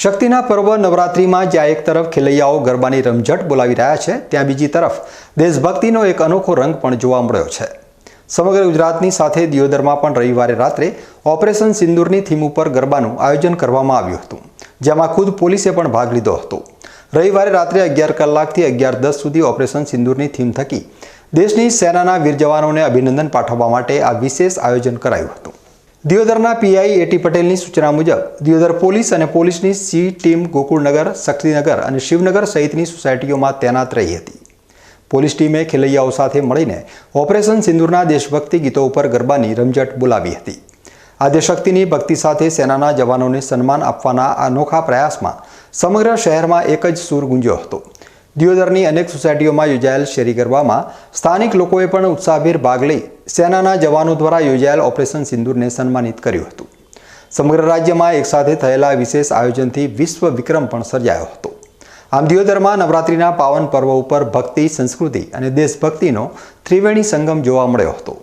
શક્તિના પર્વ નવરાત્રિમાં જ્યાં એક તરફ ખેલૈયાઓ ગરબાની રમઝટ બોલાવી રહ્યા છે, ત્યાં બીજી તરફ દેશભક્તિનો એક અનોખો રંગ પણ જોવા મળ્યો છે. સમગ્ર ગુજરાતની સાથે દિયોદરમાં પણ રવિવારે રાત્રે ઓપરેશન સિંદૂરની થીમ ઉપર ગરબાનું આયોજન કરવામાં આવ્યું હતું, જેમાં ખુદ પોલીસે પણ ભાગ લીધો હતો. રવિવારે રાત્રે અગિયાર કલાકથી અગિયાર દસ સુધી ઓપરેશન સિંદૂરની થીમ થકી દેશની સેનાના વીર જવાનોને અભિનંદન પાઠવવા માટે આ વિશેષ આયોજન કરાયું હતું. દિયોદરના પીઆઈ એટી પટેલની સૂચના મુજબ દિયોદર પોલીસ અને પોલીસની સી ટીમ ગોકુળનગર, શક્તિનગર અને શિવનગર સહિતની સોસાયટીઓમાં તૈનાત રહી હતી. પોલીસ ટીમે ખેલૈયાઓ સાથે મળીને ઓપરેશન સિંદૂરના દેશભક્તિ ગીતો ઉપર ગરબાની રમઝટ બોલાવી હતી. આદ્યશક્તિની ભક્તિ સાથે સેનાના જવાનોને સન્માન આપવાના અનોખા પ્રયાસમાં સમગ્ર શહેરમાં એક જ સૂર ગુંજ્યો હતો. દિયોદરની અનેક સોસાયટીઓમાં યોજાયેલ શેરી ગરબામાં સ્થાનિક લોકોએ પણ ઉત્સાહભેર ભાગ લઈ સેનાના જવાનો દ્વારા યોજાયેલ ઓપરેશન સિંદૂરને સન્માનિત કર્યું હતું. સમગ્ર રાજ્યમાં એકસાથે થયેલા વિશેષ આયોજનથી વિશ્વ વિક્રમ પણ સર્જાયો હતો. આમ દિયોદરમાં નવરાત્રિના પાવન પર્વ ઉપર ભક્તિ, સંસ્કૃતિ અને દેશભક્તિનો ત્રિવેણી સંગમ જોવા મળ્યો હતો.